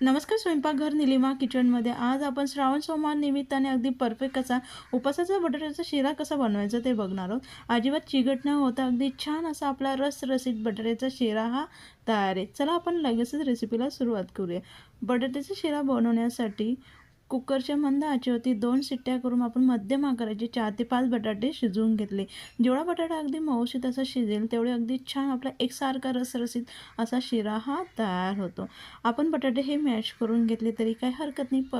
नमस्कार स्वयंपाकघर निलिमा किचनमध्ये. आज आपण श्रावण सोमवार निमित्ताने अगदी परफेक्ट कसा उपासाचा बटाट्याचा शिरा कसा बनवायचा ते बघणार आहोत. अजिबात चिघट न होता अगदी छान असा आपला रसरसीत बटाट्याचा शिरा हा तयार आहे. चला आपण लगेचच रेसिपीला सुरुवात करूया. बटाट्याचा शिरा बनवण्यासाठी कुकरच्या मंद आचेवरती दोन शिट्ट्या करून आपण मध्यम आकाराचे चार ते पाच बटाटे शिजवून घेतले. जेवढा बटाटा अगदी मऊशीत असा शिजेल तेवढे अगदी छान आपला एकसारखा रसरसीत असा शिरा हा तयार होतो. आपण बटाटे हे मॅश करून घेतले तरी काही हरकत नाही प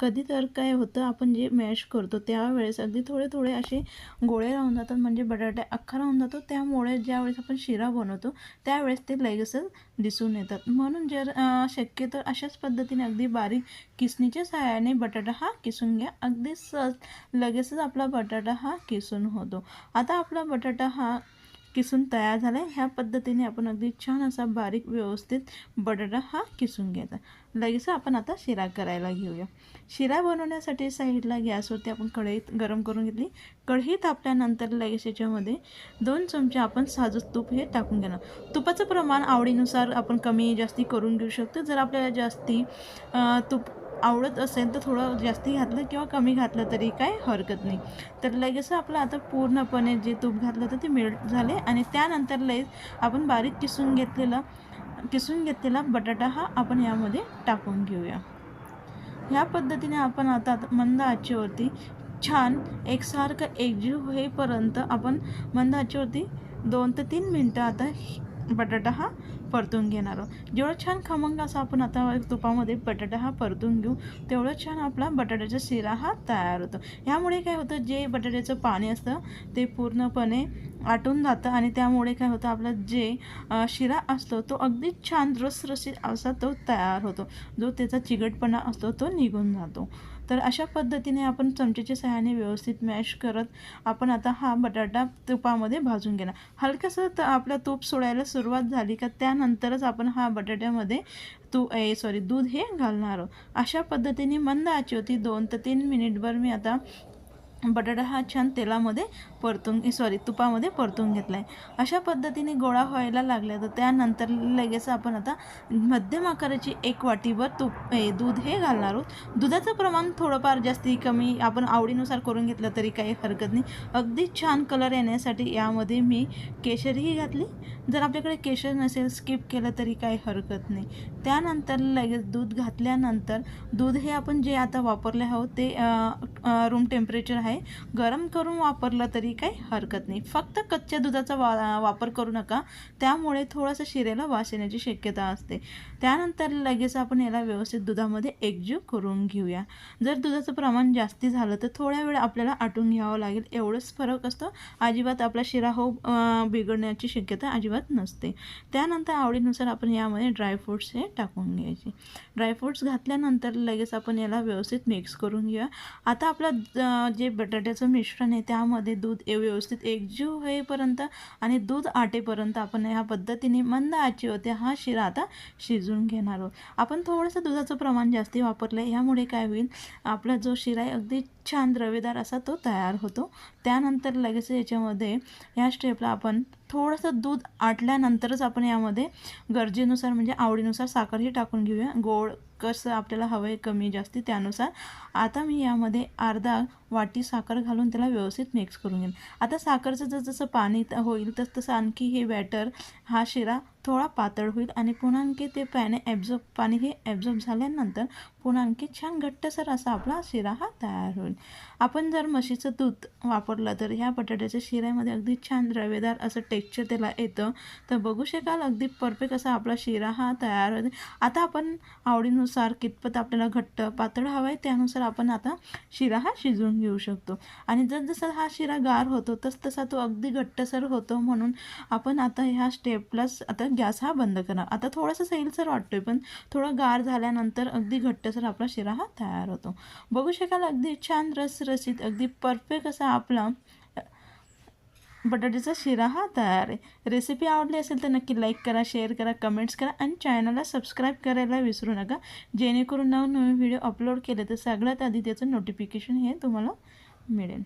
कधी तर काय होतं आपण जे मॅश करतो त्यावेळेस अगदी थोडे थोडे असे गोळे राहून जातात म्हणजे बटाटे अख्खा राहून जातो. त्यामुळे ज्यावेळेस आपण शिरा बनवतो त्यावेळेस ते लगेचच दिसून येतात. म्हणून जर शक्यतो अशाच पद्धतीने अगदी बारीक किसणीच्या पायाने बटाटा हा किसून घ्या. अगदी सहज लगेचच आपला बटाटा हा किसून होतो. आता आपला बटाटा हा किसून तयार झाला आहे ह्या पद्धतीने आपण अगदी छान असा बारीक व्यवस्थित बटाटा हा किसून घ्यायचा लगेच आपण आता शिरा करायला घेऊया. शिरा बनवण्यासाठी साईडला गॅसवरती आपण कढईत गरम करून घेतली. कढई तापल्यानंतर लगेच याच्यामध्ये दोन चमचे आपण साजूक तूप हे टाकून घेणार. तुपाचं प्रमाण आवडीनुसार आपण कमी जास्ती करून घेऊ शकतो. जर आपल्याला जास्ती तूप आवडत असेल तर थोडं जास्त घातलं किंवा कमी घातलं तरी काय हरकत नाही. तर लगेच आपलं आता पूर्णपणे जे तूप घातलं तर ते मेल्ट झाले आणि त्यानंतर लगेच आपण बारीक किसून घेतलेला किसून घेतलेला बटाटा हा आपण यामध्ये टाकून घेऊया. ह्या पद्धतीने आपण आता मंद आचेवरती छान एकसारखं एकजीव होईपर्यंत आपण मंद आचेवरती दोन ते तीन मिनटं आता बटाटा हा परतून घेणार आहोत. जेवढं छान खमंग असं आपण आता तुपामध्ये बटाटा हा परतून घेऊ तेवढं छान आपला बटाट्याचा शिरा हा तयार होतो. ह्यामुळे काय होतं जे बटाट्याचं पाणी असतं ते पूर्णपणे आटून जातं आणि त्यामुळे काय होतं आपला जे शिरा असतो तो अगदी छान रसरशीत असा तो तयार होतो. जो त्याचा चिकटपणा असतो तो निघून जातो. तर अशा पद्धतीने आपण चमच्याच्या सहाय्याने व्यवस्थित मॅश करत आपण आता हा बटाटा तुपामध्ये भाजून घेणार. हलकंसं तर आपला तूप सोडायला सुरुवात झाली का त्यानंतरच आपण हा बटाट्यामध्ये तू ए सॉरी दूध हे घालणार आहोत. अशा पद्धतीने मंद आची होती दोन ते तीन मिनिटभर मी आता बटाटा हा छान तेलामध्ये परतून सॉरी तुपामध्ये परतून घेतला आहे अशा पद्धतीने गोळा व्हायला लागला तर त्यानंतर लगेच आपण आता मध्यम आकाराची एक वाटीभर तूप दूध हे घालणार आहोत. दुधाचं प्रमाण थोडंफार जास्ती कमी आपण आवडीनुसार करून घेतलं तरी काही हरकत नाही. अगदी छान कलर येण्यासाठी यामध्ये मी केशरही घातली. जर आपल्याकडे केशर नसेल स्किप केलं तरी काही हरकत नाही. त्यानंतर लगेच दूध घातल्यानंतर दूध हे आपण जे आता वापरले आहोत ते रूम टेम्परेचर आहे. गरम करून वापरलं तरी काही हरकत नाही. फक्त कच्च्या दुधाचा वा वापर करू नका. त्यामुळे थोडंसं शिरेला वास येण्याची शक्यता असते. त्यानंतर लगेच आपण याला व्यवस्थित दुधामध्ये एकजीव करून घेऊया. जर दुधाचं प्रमाण जास्ती झालं तर थोड्या वेळ आपल्याला आटून घ्यावं लागेल. एवढंच फरक असतो. अजिबात आपला शिरा हो बिघडण्याची शक्यता अजिबात नसते. त्यानंतर आवडीनुसार आपण यामध्ये ड्रायफ्रूट्स हे टाकून घ्यायचे. ड्रायफ्रूट्स घातल्यानंतर लगेच आपण याला व्यवस्थित मिक्स करून घेऊया. आता आपलं जे बटाट्याचं मिश्रण आहे त्यामध्ये दूध व्यवस्थित एकजीव होईपर्यंत आणि दूध आटेपर्यंत आपण ह्या पद्धतीने मंद आची होते हा शिरा आता शिजून घेणार आहोत. आपण थोडंसं दुधाचं प्रमाण जास्ती वापरलं आहे ह्यामुळे काय होईल आपला जो शिरा आहे अगदी छान द्रवेदार असा तो तयार होतो. त्यानंतर लगेच याच्यामध्ये ह्या स्टेपला आपण थोडंसं दूध आटल्यानंतरच आपण यामध्ये गरजेनुसार म्हणजे आवडीनुसार साखरही टाकून घेऊया. गोड कसं आपल्याला हवं आहे कमी जास्ती त्यानुसार. आता मी यामध्ये अर्धा वाटी साखर घालून त्याला व्यवस्थित मिक्स करून घेईन. आता साखरचं जसं जसं पाणी होईल तस तसं आणखी हे बॅटर हा शिरा थोडा पातळ होईल आणि पुन्हा आणखी ते पॅने ॲब्झॉर्ब पाणी हे ॲब्झॉर्ब झाल्यानंतर पुन्हा आणखी छान घट्टसर असा आपला शिरा हा तयार होईल. आपण जर म्हशीचं दूध वापरलं तर ह्या बटाट्याच्या शिऱ्यामध्ये अगदी छान रवेदार असं टेक्स्चर त्याला येतं. तर बघू शकाल अगदी परफेक्ट असा आपला शिरा हा तयार होते आता आपण आवडीनुसार कितपत आपल्याला घट्ट पातळ हवा आहे त्यानुसार आपण आता शिरा हा शिजवून घेऊ शकतो. आणि जसजसा हा शिरा गार होतो तस तसा तो अगदी घट्टसर होतो म्हणून आपण आता ह्या स्टेपलाच आता गॅस हा बंद करा आता थोडासा सैलसर वाटतोय पण थोडा गार झाल्यानंतर अगदी घट्टसर आपला शिरा हा तयार होतो. बघू शकाल अगदी छान रसरशीत अगदी परफेक्ट असा आपला बटाट्याचा शिरा हा तयार आहे रेसिपी आवडली असेल तर नक्की लाईक करा शेअर करा कमेंट्स करा आणि चॅनलला सबस्क्राईब करायला विसरू नका जेणेकरून नवनवीन व्हिडिओ अपलोड केले तर सगळ्यात आधी त्याचं नोटिफिकेशन हे तुम्हाला मिळेल